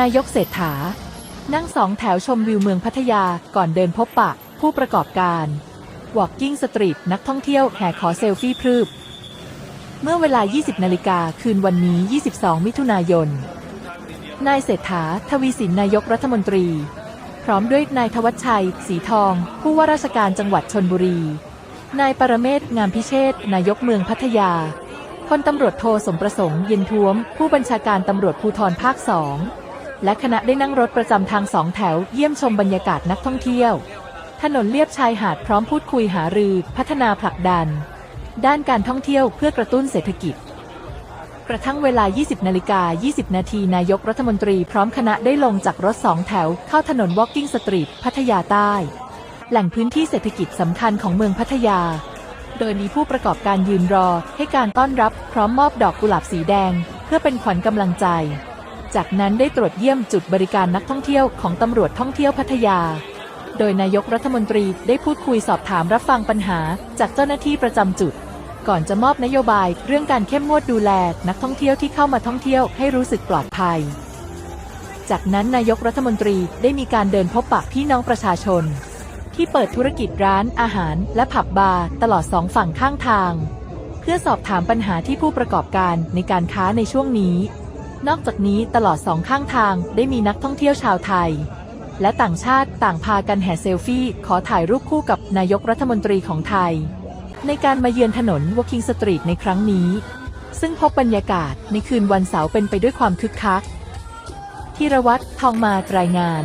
นายกเศรษฐา นั่งสองแถวชมวิวเมืองพัทยาก่อนเดินพบปะ ผู้ประกอบการ Walking Street นักท่องเที่ยวแห่ขอเซลฟี่พรึบเมื่อเวลา 20 นาฬิกาคืนวันนี้ 22 มิถุนายน นายเศรษฐา ทวีสินนายกรัฐมนตรี พร้อมด้วยนายทวัชชัย สีทอง ผู้ว่าราชการจังหวัดชนบุรี นายปรเมศงามพิเชษนายกเมืองพัทยาพลตำรวจโทสมประสงค์เย็นท้วม ผู้บัญชาการตำรวจภูธรภาคสอง และคณะได้นั่งรถประจำทางสองแถวเยี่ยมชมบรรยากาศนักท่องเที่ยว ถนนเลียบชายหาดพร้อมพูดคุยหารือ พัฒนาผลักดัน ด้านการท่องเที่ยวเพื่อกระตุ้นเศรษฐกิจ กระทั่งเวลา 20 นาฬิกา 20 นาทีนายกรัฐมนตรีพร้อมคณะได้ลงจากรถสองแถว เข้าถนน Walking Street พัทยาใต้ แหล่งพื้นที่เศรษฐกิจสำคัญของเมืองพัทยา โดยมีผู้ประกอบการยืนรอ ให้การต้อนรับพร้อมมอบดอกกุหลาบสีแดง เพื่อเป็นขวัญกำลังใจ จากนั้นได้ตรวจเยี่ยมจุดบริการนักท่องเที่ยวของตำรวจท่องเที่ยวพัทยา โดยนายกรัฐมนตรีได้พูดคุยสอบถามรับฟังปัญหาจากเจ้าหน้าที่ประจำจุด ก่อนจะมอบนโยบายเรื่องการเข้มงวดดูแลนักท่องเที่ยวที่เข้ามาท่องเที่ยวให้รู้สึกปลอดภัย จากนั้นนายกรัฐมนตรีได้มีการเดินพบปะพี่น้องประชาชน ที่เปิดธุรกิจร้านอาหารและผับบาร์ตลอดสองฝั่งข้างทาง เพื่อสอบถามปัญหาที่ผู้ประกอบการในการค้าในช่วงนี้ นอกจากนี้ตลอดสองข้างทางได้มีนักท่องเที่ยวชาวไทย และต่างชาติต่างพากันแห่เซลฟี่ ขอถ่ายรูปคู่กับนายกรัฐมนตรีของไทย ในการมาเยือนถนนวอคิงสตรีทในครั้งนี้ ซึ่งพบบรรยากาศในคืนวันเสาร์เป็นไปด้วยความคึกคักธีรวัตรทองมารายงาน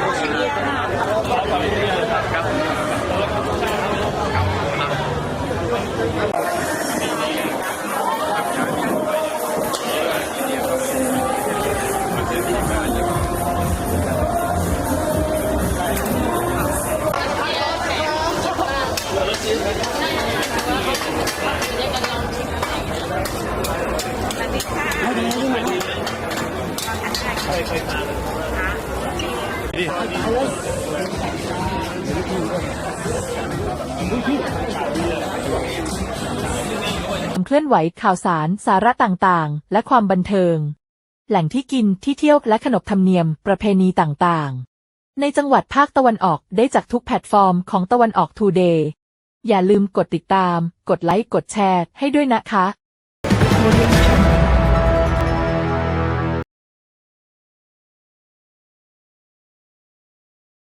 เคลื่อนไหวข่าวสารสาระต่างๆ และความบันเทิง แหล่งที่กินที่เที่ยวและขนบธรรมเนียมประเพณีต่างๆ ในจังหวัดภาคตะวันออกได้จากทุกแพลตฟอร์มของตะวันออกทูเดย์อย่าลืมกดติดตาม กดไลค์ กดแชร์ให้ด้วยนะคะ